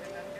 adelante.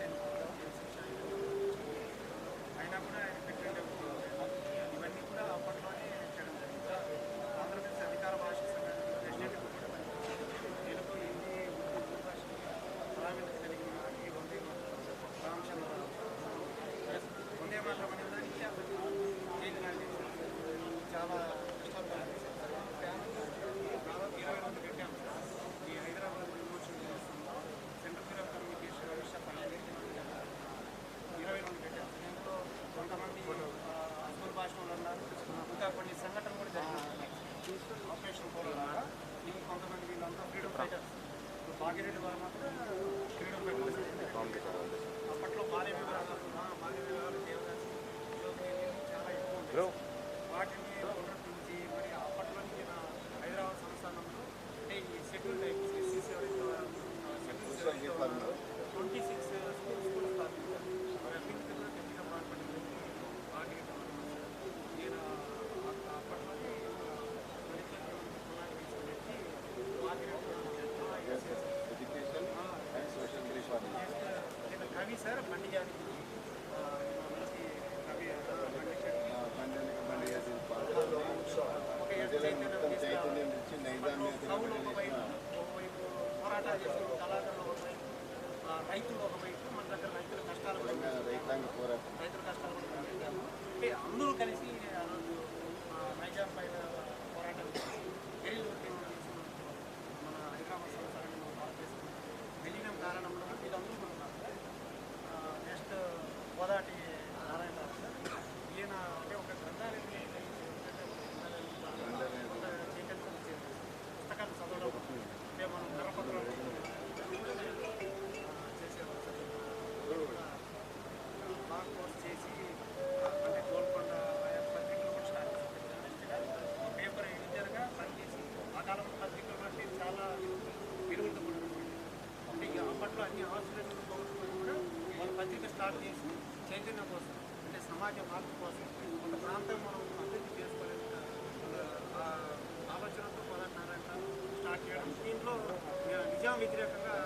Nizam వ్యతిరేకంగా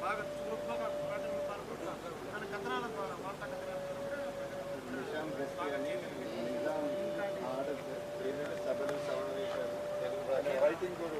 బాగా చురుగ్గా ప్రజలు పాల్గొంటున్నారు తన కథనాల ద్వారా వార్తా కథనాల సభలు సమావేశాలు తెలుగు రైటింగ్ కూడా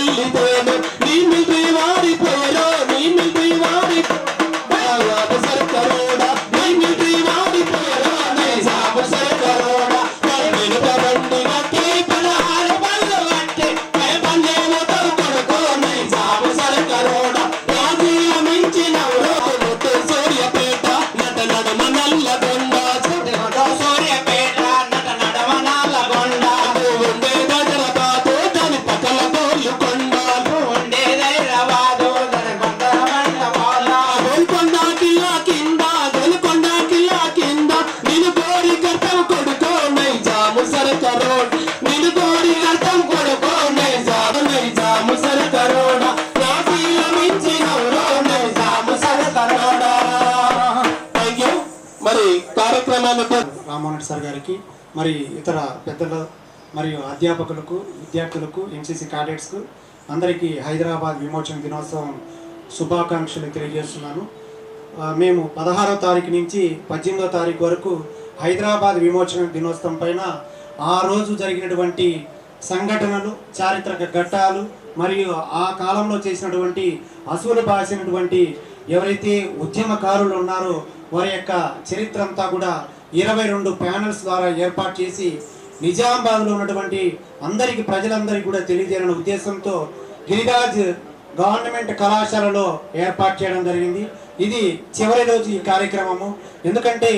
పల్లితేను రెడ్డి సార్ గారికి మరి ఇతర పెద్దలు మరియు అధ్యాపకులకు విద్యార్థులకు ఎన్సీసీ క్యాడెట్స్కు అందరికీ హైదరాబాద్ విమోచన దినోత్సవం శుభాకాంక్షలు తెలియజేస్తున్నాను. మేము పదహారో తారీఖు నుంచి పద్దెనిమిదో తారీఖు వరకు హైదరాబాద్ విమోచన దినోత్సవం పైన ఆ రోజు జరిగినటువంటి సంఘటనలు చారిత్రక ఘట్టాలు మరియు ఆ కాలంలో చేసినటువంటి అసూలు బాసినటువంటి ఎవరైతే ఉద్యమకారులు ఉన్నారో వారి యొక్క చరిత్ర అంతా కూడా ఇరవై రెండు ప్యానల్స్ ద్వారా ఏర్పాటు చేసి నిజామాబాద్లో ఉన్నటువంటి అందరికీ ప్రజలందరికీ కూడా తెలియజేయాలనే ఉద్దేశంతో గిరిరాజ్ గవర్నమెంట్ కళాశాలలో ఏర్పాటు చేయడం జరిగింది. ఇది చివరి రోజు ఈ కార్యక్రమము. ఎందుకంటే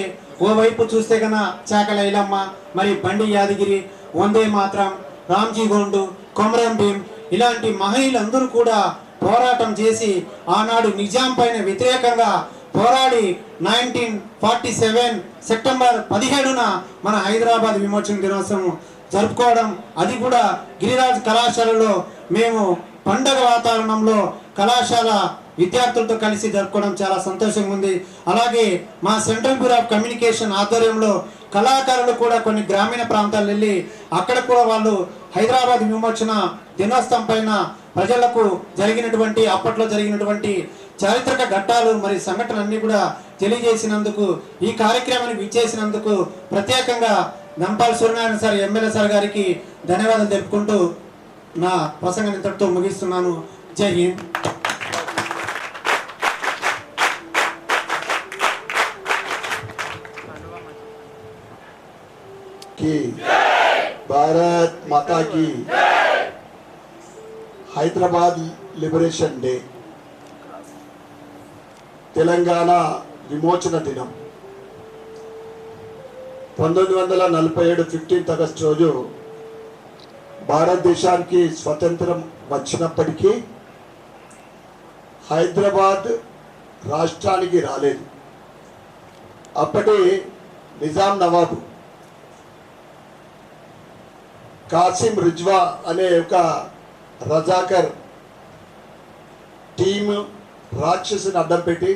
ఓవైపు చూస్తే కన్నా చాకలైలమ్మ మరి బండి యాదగిరి వందే మాత్రం రామ్జీ గోండు కొమరం భీం ఇలాంటి మహిళలందరూ కూడా పోరాటం చేసి ఆనాడు నిజాం పైన వ్యతిరేకంగా పోరాడి నైన్టీన్ ఫార్టీ సెవెన్ సెప్టెంబర్ పదిహేడున మన హైదరాబాద్ విమోచన దినోత్సవం జరుపుకోవడం అది కూడా గిరిరాజ్ కళాశాలలో మేము పండగ వాతావరణంలో కళాశాల విద్యార్థులతో కలిసి జరుపుకోవడం చాలా సంతోషంగా ఉంది. అలాగే మా సెంట్రల్ బ్యూరో ఆఫ్ కమ్యూనికేషన్ ఆధ్వర్యంలో కళాకారులు కూడా కొన్ని గ్రామీణ ప్రాంతాలు వెళ్ళి అక్కడ కూడా వాళ్ళు హైదరాబాద్ విమోచన దినోత్సవం పైన ప్రజలకు జరిగినటువంటి అప్పట్లో జరిగినటువంటి చారిత్రక ఘట్టాలు మరి సంఘటనలన్నీ కూడా తెలియజేసినందుకు ఈ కార్యక్రమానికి విచ్చేసినందుకు ప్రత్యేకంగా Nampal Suryanarayana sir MLA sir గారికి ధన్యవాదాలు తెలుపుకుంటూ నా ప్రసంగం ఇంతటితో ముగిస్తున్నాను. జై హింద్. కి భారత్ మాతాకి హైదరాబాద్ లిబరేషన్ డే తెలంగాణ విమోచన దినం పంతొమ్మిది వందల నలభై ఏడు ఫిఫ్టీన్త్ ఆగస్ట్ రోజు భారతదేశానికి స్వతంత్రం వచ్చినప్పటికీ హైదరాబాద్ రాష్ట్రానికి రాలేదు అప్పటి నిజాం నవాబు కాసిం రిజ్వా అనే ఒక రజాకర్ టీమ్ రాక్షసుని అడ్డం పెట్టి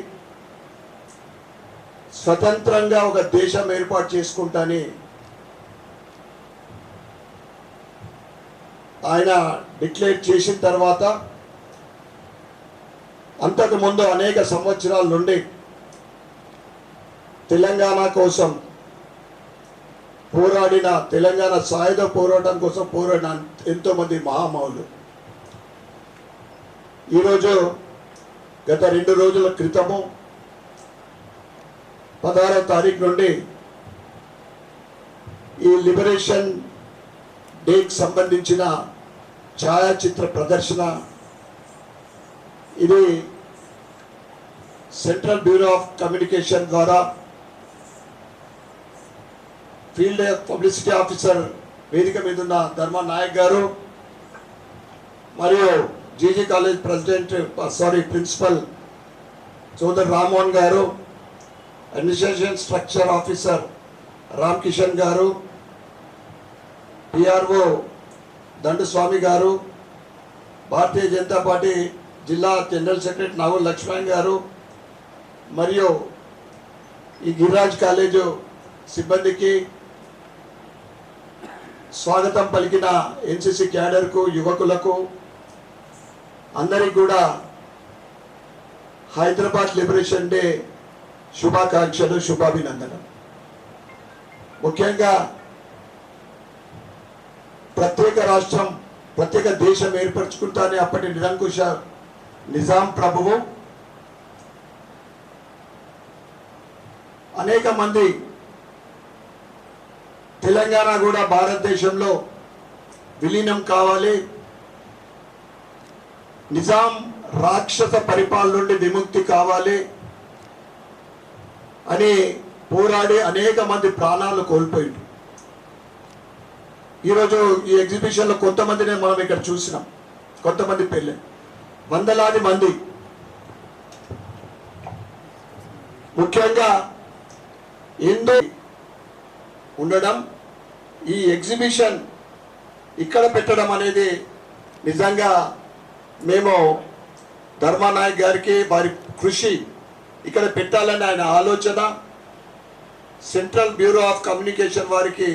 స్వతంత్రంగా ఒక దేశం ఏర్పాటు చేసుకుంటాని ఆయన డిక్లేర్ చేసిన తర్వాత అంతకు ముందు అనేక సంవత్సరాల నుండి తెలంగాణ కోసం పోరాడిన తెలంగాణ సాయుధ పోరాటం కోసం పోరాడిన ఎంతో మంది మహామౌలు ఈరోజు గత రెండు రోజుల క్రితము పదహారవ తారీఖు నుండి ఈ లిబరేషన్ డేకి సంబంధించిన ఛాయాచిత్ర ప్రదర్శన. ఇది సెంట్రల్ బ్యూరో ఆఫ్ కమ్యూనికేషన్ ద్వారా ఫీల్డ్ పబ్లిసిటీ ఆఫీసర్ వేదిక మీద ఉన్న ధర్మ నాయక్ గారు మరియు G G college president sorry principal Chowdary Rammohan గారు administration structure officer Ram Kishan గారు పిఆర్ఓ దండుస్వామి గారు భారతీయ జనతా పార్టీ జిల్లా జనరల్ సెక్రటరీ నాగుల్ లక్ష్మణ్ గారు మరియు ఈ గిరిరాజ్ కాలేజు సిబ్బందికి స్వాగతం పలికిన ఎన్సిసి క్యాడర్కు యువకులకు అందరికి కూడా హైదరాబాద్ లిబరేషన్ డే శుభాకాంక్షలు శుభాభినందనం ముఖ్యంగా ప్రత్యేక రాష్ట్రం ప్రత్యేక దేశం ఏర్పరచుకుంటానే అప్పటి నిరంకుశ నిజాం ప్రభువు. అనేక మంది తెలంగాణ కూడా భారతదేశంలో విలీనం కావాలి. నిజాం రాక్షస పరిపాలన నుండి విముక్తి కావాలి అని పోరాడి అనేక మంది ప్రాణాలు కోల్పోయింది ఈరోజు ఈ ఎగ్జిబిషన్లో కొంతమందినే మనం ఇక్కడ చూసినాం. కొంతమంది పెళ్ళి. వందలాది మంది. ముఖ్యంగా హిందూ ఉండడం ఈ ఎగ్జిబిషన్ ఇక్కడ పెట్టడం అనేది నిజంగా మేము ధర్మానాయక్ గారికి వారి కృషి ఇక్కడ పెట్టాలని ఆయన ఆలోచన. సెంట్రల్ బ్యూరో ఆఫ్ కమ్యూనికేషన్ వారికి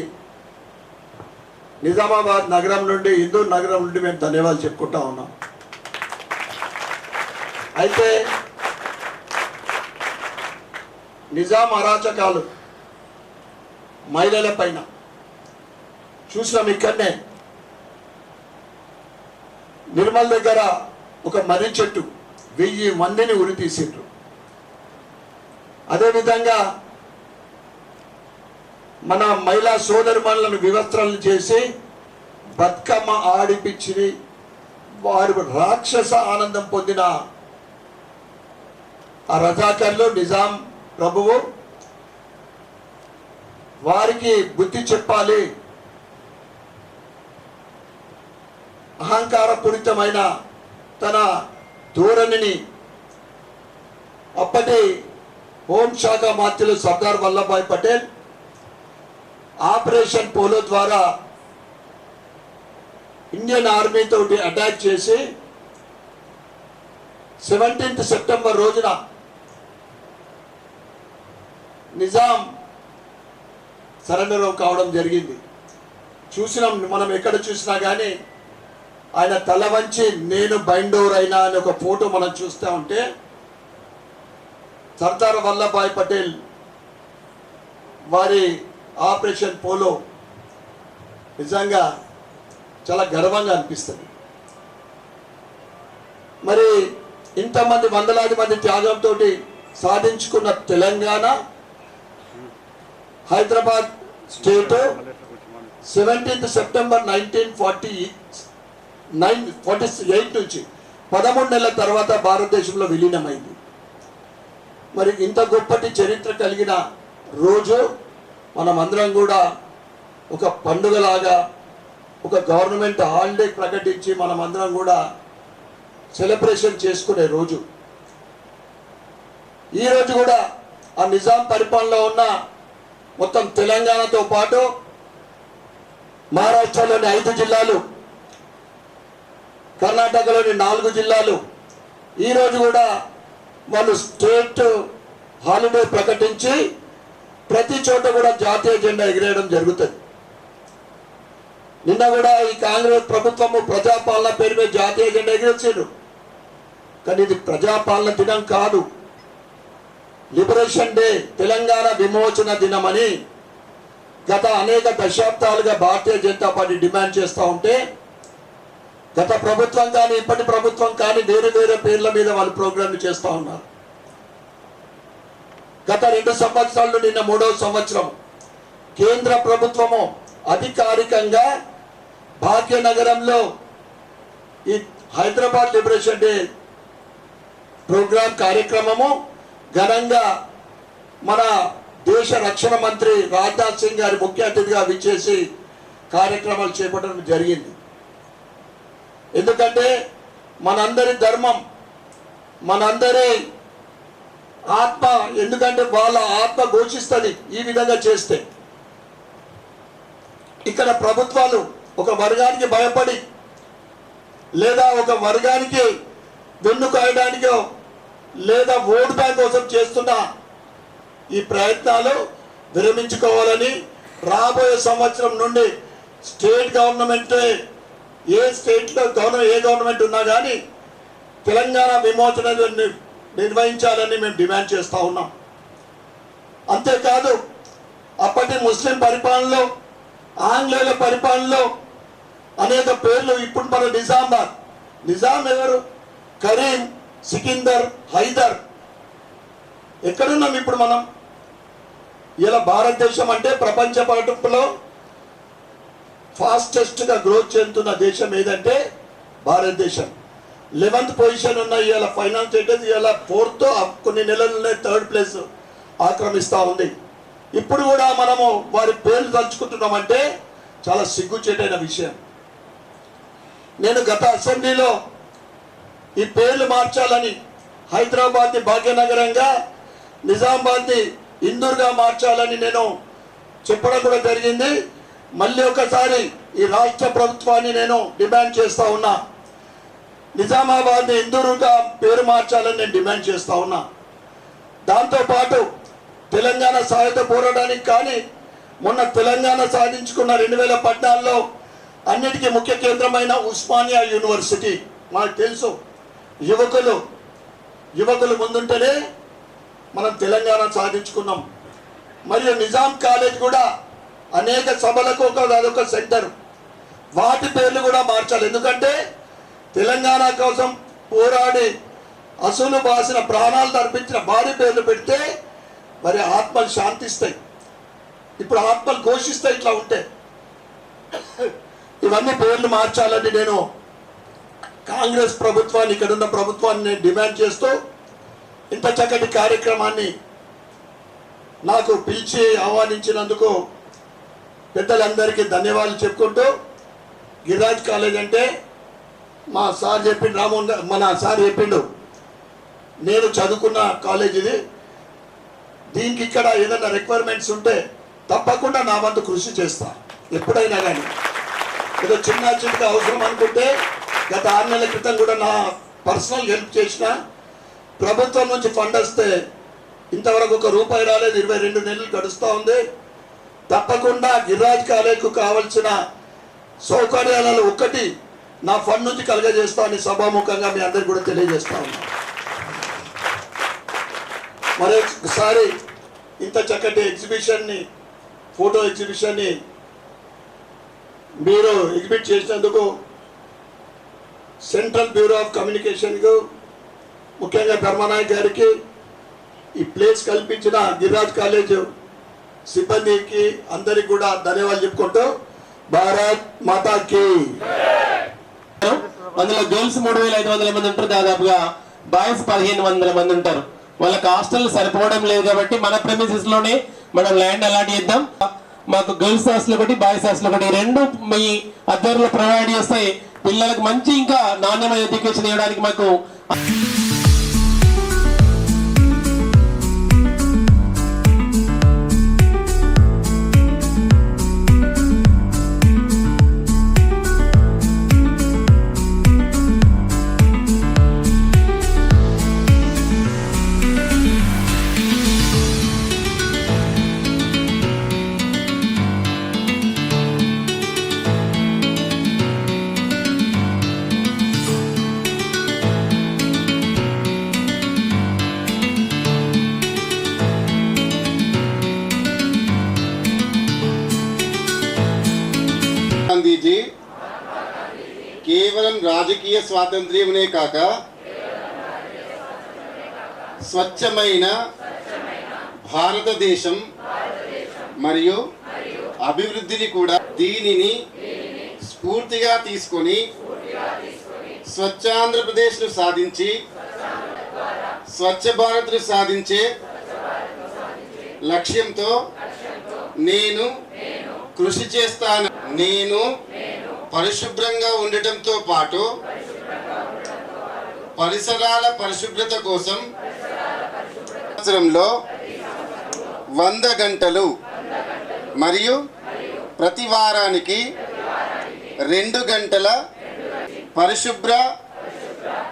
నిజామాబాద్ నగరం నుండి హిందూ నగరం నుండి మేము ధన్యవాదాలు చెప్పుకుంటా ఉన్నాం. అయితే నిజాం అరాచకాలు మహిళల పైన చూసినాం ఇక్కడనే నిర్మల్ దగ్గర ఒక మర్రి చెట్టు వెయ్యి మందిని ఉరి తీసిండ్రు. అదేవిధంగా మన మహిళా సోదరిమణులను వివస్త్రాలను చేసి బతుకమ్మ ఆడిపించి వారు రాక్షస ఆనందం పొందిన ఆ రజాకర్లు నిజాం ప్రభువు వారికి బుద్ధి చెప్పాలి. అహంకారపూరితమైన తన ధోరణిని అప్పటి హోంశాఖ మంత్రులు సర్దార్ వల్లభాయ్ పటేల్ ఆపరేషన్ పోలో ద్వారా ఇండియన్ ఆర్మీ తోటి అటాక్ చేసి సెవెంటీన్త్ సెప్టెంబర్ రోజున నిజాం సరెండర్ కావడం జరిగింది. చూసినాం మనం ఎక్కడ చూసినా కానీ ఆయన తల వంచి నేను బైండోర్ అయినా అని ఒక ఫోటో మనం చూస్తూ ఉంటే సర్దార్ వల్లభాయ్ పటేల్ వారి ఆపరేషన్ పోలో నిజంగా చాలా గర్వంగా అనిపిస్తుంది. మరి ఇంతమంది వందలాది మంది త్యాగంతో సాధించుకున్న Telangana Hyderabad state seventeenth September nineteen forty nine forty eight నుంచి పదమూడు నెలల తర్వాత భారతదేశంలో విలీనమైంది. మరి ఇంత గొప్పటి చరిత్ర కలిగిన రోజు మనమందరం కూడా ఒక పండుగలాగా ఒక గవర్నమెంట్ హాలిడే ప్రకటించి మనమందరం కూడా సెలబ్రేషన్ చేసుకునే రోజు. ఈరోజు కూడా ఆ నిజాం పరిపాలనలో ఉన్న మొత్తం తెలంగాణతో పాటు మహారాష్ట్రలోని ఐదు జిల్లాలు కర్ణాటకలోని నాలుగు జిల్లాలు. ఈరోజు కూడా వాళ్ళు స్టేట్ హాలిడే ప్రకటించి ప్రతి చోట కూడా జాతీయ జెండా ఎగిరేయడం జరుగుతుంది. నిన్న కూడా ఈ కాంగ్రెస్ ప్రభుత్వము ప్రజాపాలన పేరు మీద జాతీయ జెండా ఎగిరేసారు కానీ ఇది ప్రజాపాలన దినం కాదు. లిబరేషన్ డే తెలంగాణ విమోచన దినమని గత అనేక దశాబ్దాలుగా భారతీయ జనతా పార్టీ డిమాండ్ చేస్తూ ఉంటే గత ప్రభుత్వం కానీ ఇప్పటి ప్రభుత్వం కానీ వేరే వేరే పేర్ల మీద వాళ్ళు ప్రోగ్రాంలు చేస్తూ ఉన్నారు. గత రెండు సంవత్సరాలు నిన్న మూడవ సంవత్సరం కేంద్ర ప్రభుత్వము అధికారికంగా భాగ్యనగరంలో ఈ హైదరాబాద్ లిబరేషన్ డే ప్రోగ్రాం కార్యక్రమము ఘనంగా మన దేశ రక్షణ మంత్రి రాజ్నాథ్ సింగ్ గారి ముఖ్య అతిథిగా విచ్చేసి కార్యక్రమాలు చేపట్టడం జరిగింది. ఎందుకంటే మనందరి ధర్మం మనందరి ఆత్మ ఎందుకంటే వాళ్ళ ఆత్మ ఘోషిస్తుంది ఈ విధంగా చేస్తే. ఇక్కడ ప్రభుత్వాలు ఒక వర్గానికి భయపడి లేదా ఒక వర్గానికి వెన్ను కాయడానికో లేదా ఓటు బ్యాంక్ కోసం చేస్తున్న ఈ ప్రయత్నాలు విరమించుకోవాలని రాబోయే సంవత్సరం నుండి స్టేట్ గవర్నమెంటే ఏ స్టేట్లో గవర్నమెంట్ ఏ గవర్నమెంట్ ఉన్నా కానీ తెలంగాణ విమోచన ని- నిర్వహించాలని మేము డిమాండ్ చేస్తూ ఉన్నాం. అంతేకాదు అప్పటి ముస్లిం పరిపాలనలో ఆంగ్లేయుల పరిపాలనలో అనేక పేర్లు ఇప్పుడు మన నిజామాబాద్. నిజాం ఎవరు? కరీం సికిందర్ హైదర్. ఎక్కడున్నాం ఇప్పుడు మనం? ఇలా భారతదేశం అంటే ప్రపంచ పటంలో ఫాస్టెస్ట్గా గ్రోత్ చెందుతున్న దేశం ఏదంటే భారతదేశం. లెవెంత్ పొజిషన్ ఉన్న ఇవాళ ఫైనాన్స్ స్టేటస్ ఇవాళ ఫోర్త్ కొన్ని నెలలనే థర్డ్ ప్లేస్ ఆక్రమిస్తూ ఉంది. ఇప్పుడు కూడా మనము వారి పేర్లు తలుచుకుంటున్నామంటే చాలా సిగ్గుచేటైన విషయం. నేను గత అసెంబ్లీలో ఈ పేర్లు మార్చాలని హైదరాబాద్ని భాగ్యనగరంగా నిజామాబాద్ని ఇందూర్గా మార్చాలని నేను చెప్పడం కూడా జరిగింది. మళ్ళీ ఒకసారి ఈ రాష్ట్ర ప్రభుత్వాన్ని నేను డిమాండ్ చేస్తా ఉన్నా. నిజామాబాద్ని ఇందూరుగా పేరు మార్చాలని నేను డిమాండ్ చేస్తా ఉన్నా. దాంతోపాటు తెలంగాణ సాయుధ పోరాటానికి కానీ మొన్న తెలంగాణ సాధించుకున్న రెండు వేల పద్నాలుగులో అన్నిటికీ ముఖ్య కేంద్రమైన ఉస్మానియా యూనివర్సిటీ. మాకు తెలుసు యువకులు యువకులు ముందుంటేనే మనం తెలంగాణ సాధించుకున్నాం. మరియు నిజాం కాలేజ్ కూడా అనేక సభలకు ఒక అదొక సెంటర్. వాటి పేర్లు కూడా మార్చాలి. ఎందుకంటే తెలంగాణ కోసం పోరాడి అసలు బాసిన ప్రాణాలు తర్పించిన భారీ పేర్లు పెడితే మరి ఆత్మలు శాంతిస్తాయి. ఇప్పుడు ఆత్మలు ఘోషిస్తాయి ఇట్లా ఉంటే. ఇవన్నీ పేర్లు మార్చాలని నేను కాంగ్రెస్ ప్రభుత్వాన్ని ఇక్కడున్న ప్రభుత్వాన్ని నేను డిమాండ్ చేస్తూ ఇంత చక్కటి కార్యక్రమాన్ని నాకు పిలిచి ఆహ్వానించినందుకు పెద్దలందరికీ ధన్యవాదాలు చెప్పుకుంటూ గిరిరాజ్ కాలేజ్ అంటే మా సార్ చెప్పిండు రామోహన్ మన సార్ చెప్పిండు నేను చదువుకున్న కాలేజ్ ఇది. దీనికి ఇక్కడ ఏదైనా రిక్వైర్మెంట్స్ ఉంటే తప్పకుండా నా వంతు కృషి చేస్తా ఎప్పుడైనా కానీ. ఏదో చిన్న చిన్న అవసరం అనుకుంటే గత ఆరు నెలల క్రితం కూడా నా పర్సనల్ హెల్ప్ చేసిన. ప్రభుత్వం నుంచి ఫండ్ వస్తే ఇంతవరకు ఒక రూపాయి రాలేదు ఇరవై రెండు నెలలు గడుస్తూ ఉంది. తప్పకుండా గిరిరాజ్ కాలేజ్కు కావలసిన సౌకర్యాలలో ఒక్కటి నా ఫండ్ నుంచి కలుగజేస్తా అని సభాముఖంగా మీ అందరికి కూడా తెలియజేస్తా ఉన్నా. మరొకసారి ఇంత చక్కటి ఎగ్జిబిషన్ని ఫోటో ఎగ్జిబిషన్ని మీరు ఎగ్జిబిట్ చేసినందుకు సెంట్రల్ బ్యూరో ఆఫ్ కమ్యూనికేషన్కు ముఖ్యంగా ధర్మనాయక్ గారికి ఈ ప్లేస్ కల్పించిన గిరిరాజ్ కాలేజ్ సిబ్బందికి అందరికి కూడా ధన్యవాదాలు చెప్పుకుంటూ భారత్ మాతాకి అందులో గర్ల్స్ మూడు వేల ఐదు వందల మంది ఉంటారు. దాదాపుగా బాయ్స్ పదిహేను వందల మంది ఉంటారు. వాళ్ళకి హాస్టల్ సరిపోవడం లేదు కాబట్టి మన ప్రెమిసెస్లోనే మనం ల్యాండ్ అలాట్ చేద్దాం. మాకు గర్ల్స్ హాస్టల్ ఒకటి బాయ్స్ హాస్టల్ ఒకటి. రెండు మీ అద్దరులో ప్రొవైడ్ చేస్తాయి పిల్లలకు మంచి ఇంకా నాణ్యమైన ఎడ్యుకేషన్ ఇవ్వడానికి మాకు రాజకీయ స్వాతంత్ర్యమునే కాక స్వచ్ఛమైన భారతదేశం మరియు అభివృద్ధిని కూడా దీనిని స్ఫూర్తిగా తీసుకొని స్వచ్ఛాంధ్రప్రదేశ్ను సాధించి స్వచ్ఛ భారత్ను సాధించే లక్ష్యంతో నేను కృషి చేస్తాను. నేను పరిశుభ్రంగా ఉండటంతో పాటు పరిసరాల పరిశుభ్రత కోసం సంవత్సరంలో వంద గంటలు మరియు ప్రతి వారానికి రెండు గంటల పరిశుభ్ర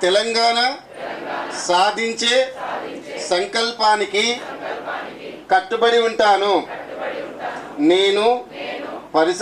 తెలంగాణ సాధించే సంకల్పానికి కట్టుబడి ఉంటాను. నేను పరిస